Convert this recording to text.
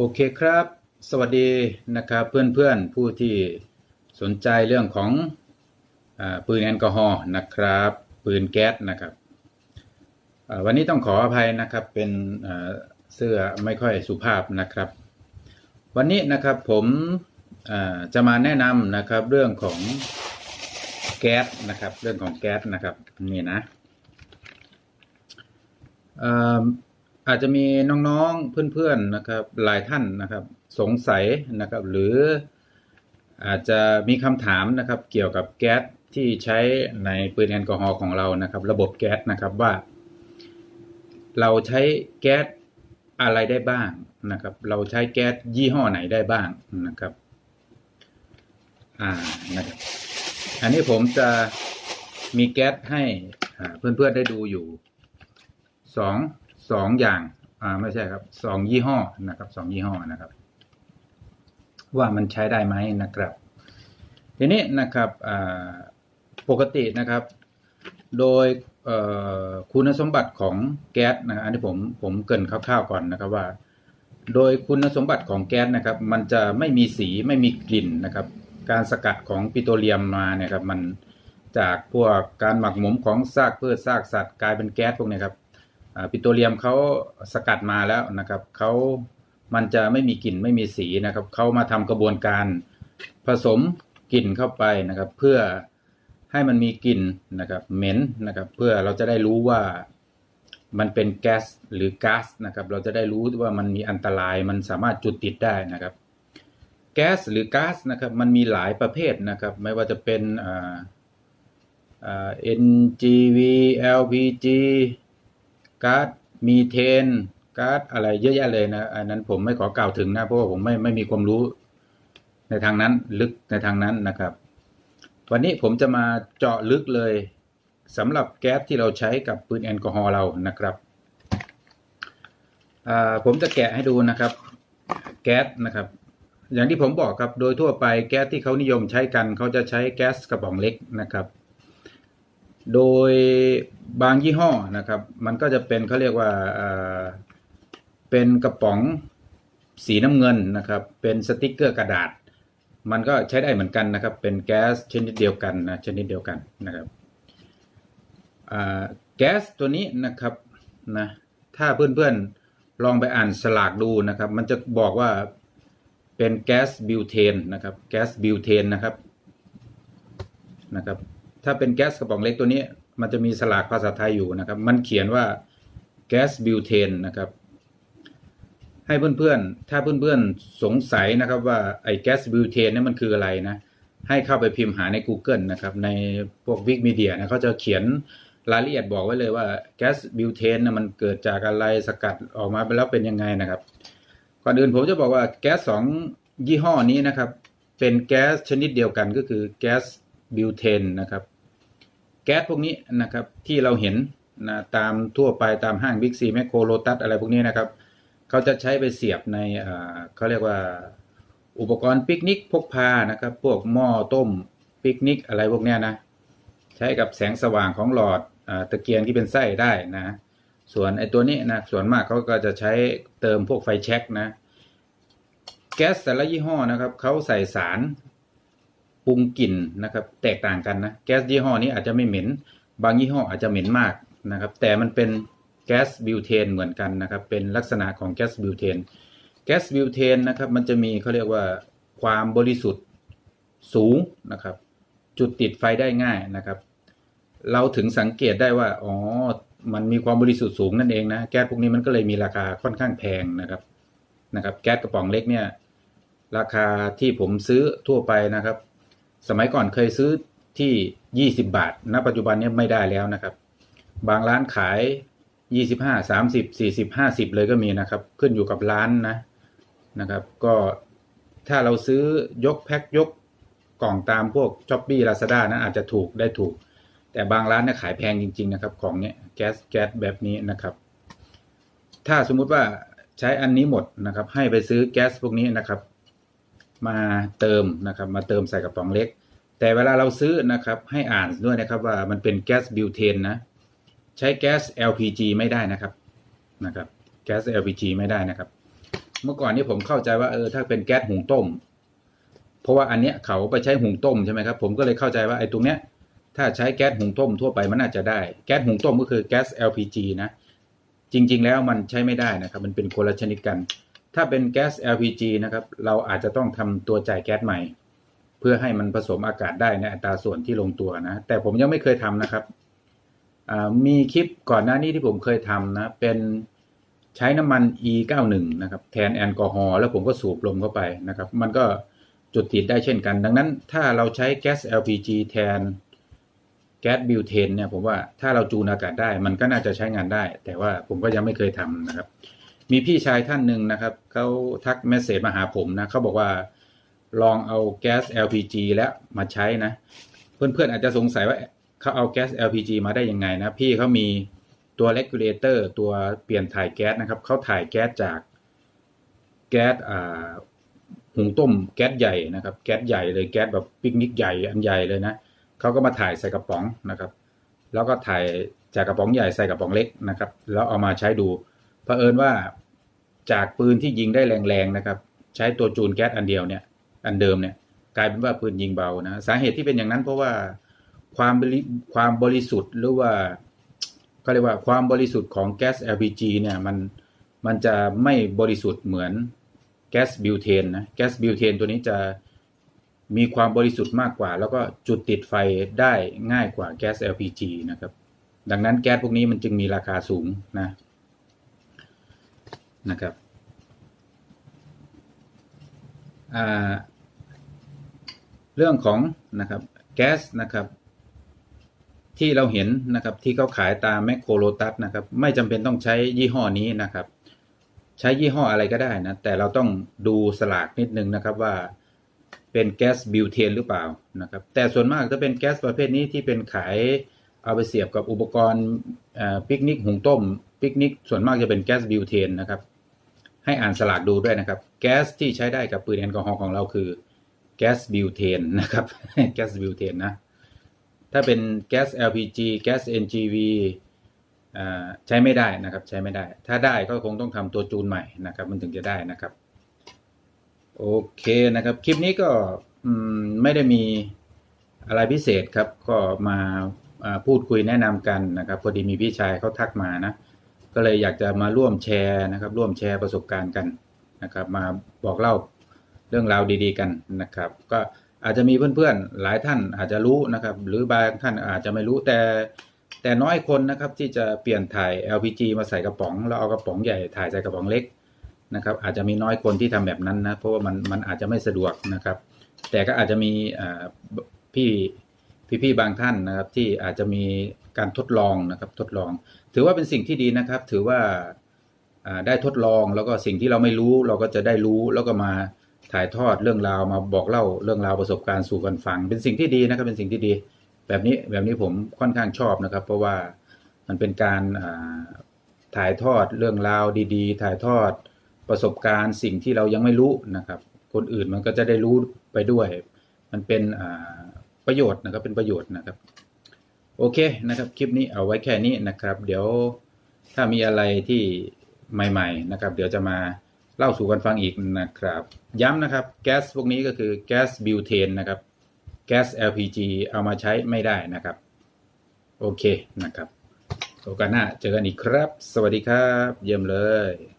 โอเคครับ สวัสดีนะครับเพื่อนๆผู้ที่สนใจเรื่องของอปืนแอลกอฮอล์นะครับ ปืนแก๊สนะครับวันนี้ต้องขออภัยนะครับเป็นเสื้อไม่ค่อยสุภาพนะครับ วันนี้นะครับผมจะมาแนะนำนะครับเรื่องของแก๊สนะครับ เรื่องของแก๊สนะครับนี่นะ อาจจะมีน้องๆเพื่อนๆนะครับหลายท่านนะครับ สงสัยนะครับ หรืออาจจะมีคำถามนะครับเกี่ยวกับแก๊สที่ใช้ในปืนแอลกอฮอล์ของเรานะครับ ระบบแก๊สนะครับว่า เราใช้แก๊สอะไรได้บ้างนะครับ เราใช้แก๊สยี่ห้อไหนได้บ้างนะครับอ่านะครับอันนี้ผมจะมีแก๊สให้เพื่อนๆได้ดูอยู่สอง สองอย่างอ่าไม่ใช่ครับสองยี่ห้อนะครับสองยี่ห้อนะครับ ว่ามันใช้ได้ไหมนะครับ ทีนี้นะครับปกตินะครับ โดยคุณสมบัติของแก๊สนะอันนี้ผมผมเกรินคร่าวๆก่อนนะครับว่า โดยคุณสมบัติของแก๊สนะครับ มันจะไม่มีสีไม่มีกลิ่นนะครับ การสกัดของปิโตรเลียมมาเนี่ยครับมันจากพวกการหมักหมมของซากพืชซากสัตว์กลายเป็นแก๊สพวกนี้ครับ ปิโตรเลียมเขาสกัดมาแล้วนะครับเขามันจะไม่มีกลิ่นไม่มีสีนะครับเขามาทำกระบวนการผสมกลิ่นเข้าไปนะครับ เพื่อให้มันมีกลิ่นนะครับ เหม็นนะครับ เพื่อเราจะได้รู้ว่ามันเป็นแก๊สหรือก๊าซนะครับ เราจะได้รู้ว่ามันมีอันตรายมันสามารถจุดติดได้นะครับ แก๊สหรือก๊าซนะครับ มันมีหลายประเภทนะครับ ไม่ว่าจะเป็นอ่าอ่า NGV LPG ก๊าซมีเทนก๊าซอะไรเยอะแยะเลยนะอันนั้นผมไม่ขอกล่าวถึงนะเพราะว่าผมไม่ไม่มีความรู้ ในทางนั้นลึกในทางนั้นนะครับ วันนี้ผมจะมาเจาะลึกเลยสำหรับแก๊สที่เราใช้กับปืนแอลกอฮอล์เรานะครับผมจะแกะให้ดูนะครับ แก๊สนะครับ อย่างที่ผมบอกครับโดยทั่วไปแก๊สที่เขานิยมใช้กันเขาจะใช้แก๊สกระป๋องเล็กนะครับ โดยบางยี่ห้อนะครับ มันก็จะเป็นเขาเรียกว่าเป็นกระป๋องสีน้ำเงินนะครับ เป็นสติกเกอร์กระดาษ มันก็ใช้ได้เหมือนกันนะครับ เป็นแก๊สชนิดเดียวกันนะชนิดเดียวกันนะครับแก๊สตัวนี้นะครับนะถ้าเพื่อนๆลองไปอ่านสลากดูนะครับ มันจะบอกว่าเป็นแก๊สบิวเทนนะครับแก๊สบิวเทนนะครับนะครับ ถ้าเป็นแก๊สกระป๋องเล็กตัวนี้ มันจะมีสลากภาษาไทยอยู่นะครับ มันเขียนว่าแก๊สบิวเทนนะครับ ให้เพื่อนๆ ถ้าเพื่อนๆ สงสัยนะครับว่าไอ้แก๊สบิวเทนนี่มันคืออะไรนะ ให้เข้าไปพิมพ์หาใน Google นะครับ ในพวกวิกมีเดียนะเขาจะเขียนรายละเอียดบอกไว้เลยว่าแก๊สบิวเทนนะมันเกิดจากอะไรสกัดออกมาแล้วเป็นยังไงนะครับ ก่อนอื่นผมจะบอกว่าแก๊สสองยี่ห้อนี้นะครับ เป็นแก๊สชนิดเดียวกันก็คือแก๊ส บิวเทนนะครับ แก๊สพวกนี้นะครับที่เราเห็นนะตามทั่วไปตามห้างบิ๊กซีแมคโครโลตัสอะไรพวกนี้นะครับเขาจะใช้ไปเสียบในเขาเรียกว่าอุปกรณ์ปิกนิกพกพานะครับ พวกหม้อต้มปิกนิกอะไรพวกเนี้ยนะ ใช้กับแสงสว่างของหลอดอตะเกียงที่เป็นไส้ได้นะ ส่วนไอ้ตัวนี้นะส่วนมากเขาก็จะใช้เติมพวกไฟแช็กนะ แก๊สแต่ละยี่ห้อนะครับเขาใส่สาร ปรุงกลิ่นนะครับ แตกต่างกันนะแก๊สยี่ห้อนี้อาจจะไม่เหม็น บางยี่ห้ออาจจะเหม็นมากนะครับ แต่มันเป็นแก๊สบิวเทนเหมือนกันนะครับ เป็นลักษณะของแก๊สบิวเทนแก๊สบิวเทนนะครับ มันจะมีเขาเรียกว่าความบริสุทธิ์สูงนะครับ จุดติดไฟได้ง่ายนะครับ เราถึงสังเกตได้ว่าอ๋อมันมีความบริสุทธิ์สูงนั่นเองนะแก๊สพวกนี้มันก็เลยมีราคาค่อนข้างแพงนะครับนะครับ แก๊สกระป๋องเล็กเนี่ย ราคาที่ผมซื้อทั่วไปนะครับ สมัยก่อนเคยซื้อที่ 20 บาท ณ ปัจจุบันนี้ไม่ได้แล้วนะครับ บางร้านขาย 25 30 40 50 เลยก็มีนะครับ ขึ้นอยู่กับร้านนะนะครับ ก็ถ้าเราซื้อยกแพ็คยกกล่องตามพวกช้อปปี้ลาซาด้านะอาจจะถูกได้ถูก แต่บางร้านเนี่ยขายแพงจริง ๆ นะครับ ของเนี้ยแก๊สแก๊สแบบนี้นะครับ ถ้าสมมุติว่าใช้อันนี้หมดนะครับ ให้ไปซื้อแก๊สพวกนี้นะครับ มาเติมนะครับ มาเติมใส่กระป๋องเล็ก แต่เวลาเราซื้อนะครับให้อ่านด้วยนะครับว่ามันเป็นแก๊สบิวเทนนะใช้แก๊ส LPG ไม่ได้นะครับนะครับแก๊ส LPG ไม่ได้นะครับ เมื่อก่อนนี้ผมเข้าใจว่าเออถ้าเป็นแก๊สหุงต้ม เพราะว่าอันเนี้ยเขาไปใช้หุงต้มใช่ไหมครับผมก็เลยเข้าใจว่าไอ้ตรงเนี้ยถ้าใช้แก๊สหุงต้มทั่วไปมันน่าจะได้แก๊สหุงต้มก็คือแก๊ส LPG นะจริง ๆ แล้วมันใช้ไม่ได้นะครับ มันเป็นคนละชนิดกัน ถ้าเป็นแก๊ส LPG นะครับเราอาจจะต้องทำตัวจ่ายแก๊สใหม่ เพื่อให้มันผสมอากาศได้ในอัตราส่วนที่ลงตัวนะ แต่ผมยังไม่เคยทำนะครับมีคลิปก่อนหน้านี้ที่ผมเคยทำนะ เป็นใช้น้ำมัน E91 นะครับ แทนแอลกอฮอล์แล้วผมก็สูบลมเข้าไปนะครับ มันก็จุดติดได้เช่นกัน ดังนั้นถ้าเราใช้แก๊ส LPG แทนแก๊สบิวเทนเนี่ยผมว่าถ้าเราจูนอากาศได้ มันก็น่าจะใช้งานได้ แต่ว่าผมก็ยังไม่เคยทำนะครับ มีพี่ชายท่านหนึ่งนะครับเขาทักเมสเซจมาหาผมนะเขาบอกว่า ลองเอาแก๊ส LPG แล้วมาใช้นะ เพื่อนๆอาจจะสงสัยว่าเขาเอาแก๊ส LPG มาได้ยังไงนะ พี่เขามีตัวเลกูลเลเตอร์ตัวเปลี่ยนถ่ายแก๊สนะครับเขาถ่ายแก๊สจากแก๊สอ่าหุงต้มแก๊สใหญ่นะครับ แก๊สใหญ่เลยแก๊สแบบปิกนิกใหญ่อันใหญ่เลยนะเขาก็มาถ่ายใส่กระป๋องนะครับ แล้วก็ถ่ายจากกระป๋องใหญ่ใส่กระป๋องเล็กนะครับ แล้วเอามาใช้ดูเผอิญว่าจากปืนที่ยิงได้แรงๆนะครับ ใช้ตัวจูนแก๊สอันเดียวเนี่ย อันเดิมเนี่ยกลายเป็นว่าปืนยิงเบานะสาเหตุที่เป็นอย่างนั้นเพราะว่าความบริความบริสุทธิ์หรือว่าเขาเรียกว่าความบริสุทธิ์ของแก๊ส LPG เนี่ยมันมันจะไม่บริสุทธิ์เหมือนแก๊สบิวเทนนะแก๊สบิวเทนตัวนี้จะมีความบริสุทธิ์มากกว่า แล้วก็จุดติดไฟได้ง่ายกว่าแก๊ส LPG นะครับ ดังนั้นแก๊สพวกนี้มันจึงมีราคาสูงนะนะครับอ่า เรื่องของนะครับแก๊สนะครับ ที่เราเห็นนะครับที่เขาขายตามแมคโครโลตัสนะครับ ไม่จำเป็นต้องใช้ยี่ห้อนี้นะครับ ใช้ยี่ห้ออะไรก็ได้นะ แต่เราต้องดูสลากนิดนึงนะครับว่าเป็นแก๊สบิวเทนหรือเปล่านะครับ แต่ส่วนมากถ้าเป็นแก๊สประเภทนี้ที่เป็นขายเอาไปเสียบกับอุปกรณ์ปิกนิกหุงต้มปิกนิกส่วนมากจะเป็นแก๊สบิวเทนนะครับ ให้อ่านสลากดูด้วยนะครับ แก๊สที่ใช้ได้กับปืนแอลกอฮอล์ของเราคือแก๊สบิวเทนนะครับแก๊สบิวเทนนะ ถ้าเป็นแก๊ส LPG แก๊ส NGV อ่าใช้ไม่ได้นะครับ ใช้ไม่ได้ ถ้าได้ก็คงต้องทำตัวจูนใหม่นะครับ มันถึงจะได้นะครับ โอเคนะครับ คลิปนี้ก็ไม่ได้มีอะไรพิเศษครับ ก็มาพูดคุยแนะนำกันนะครับ พอดีมีพี่ชายเขาทักมานะ ก็เลยอยากจะมาร่วมแชร์นะครับ ร่วมแชร์ประสบการณ์กันนะครับ มาบอกเล่าเรื่องราวดี ๆ กันนะครับ ก็อาจจะมีเพื่อนๆหลายท่านอาจจะรู้นะครับ หรือบางท่านอาจจะไม่รู้แต่แต่น้อยคนนะครับที่จะเปลี่ยนถ่าย LPG มาใส่กระป๋องแล้วเอากระป๋องใหญ่ถ่ายใส่กระป๋องเล็กนะครับ อาจจะมีน้อยคนที่ทำแบบนั้นนะเพราะว่ามันมันอาจจะไม่สะดวกนะครับ แต่ก็อาจจะมีพี่ พี่ๆบางท่านนะครับที่อาจจะมีการทดลองนะครับทดลอง ถือว่าเป็นสิ่งที่ดีนะครับ ถือว่าได้ทดลองแล้วก็สิ่งที่เราไม่รู้เราก็จะได้รู้แล้วก็มาถ่ายทอดเรื่องราวมาบอกเล่าเรื่องราวประสบการณ์สู่กันฟัง เป็นสิ่งที่ดีนะครับเป็นสิ่งที่ดี แบบนี้แบบนี้ผมค่อนข้างชอบนะครับ เพราะว่ามันเป็นการถ่ายทอดเรื่องราวดีๆ ถ่ายทอดประสบการณ์สิ่งที่เรายังไม่รู้นะครับ คนอื่นมันก็จะได้รู้ไปด้วย มันเป็นอ่า ประโยชน์นะครับเป็นประโยชน์นะครับ โอเคนะครับคลิปนี้เอาไว้แค่นี้นะครับ เดี๋ยวถ้ามีอะไรที่ใหม่ ๆนะครับ เดี๋ยวจะมาเล่าสู่กันฟังอีกนะครับ ย้ำนะครับแก๊สพวกนี้ก็คือแก๊สบิวเทนนะครับแก๊ส LPG เอามาใช้ไม่ได้นะครับ โอเคนะครับ โอกาสหน้าเจอกันอีกครับ สวัสดีครับ เยี่ยมเลย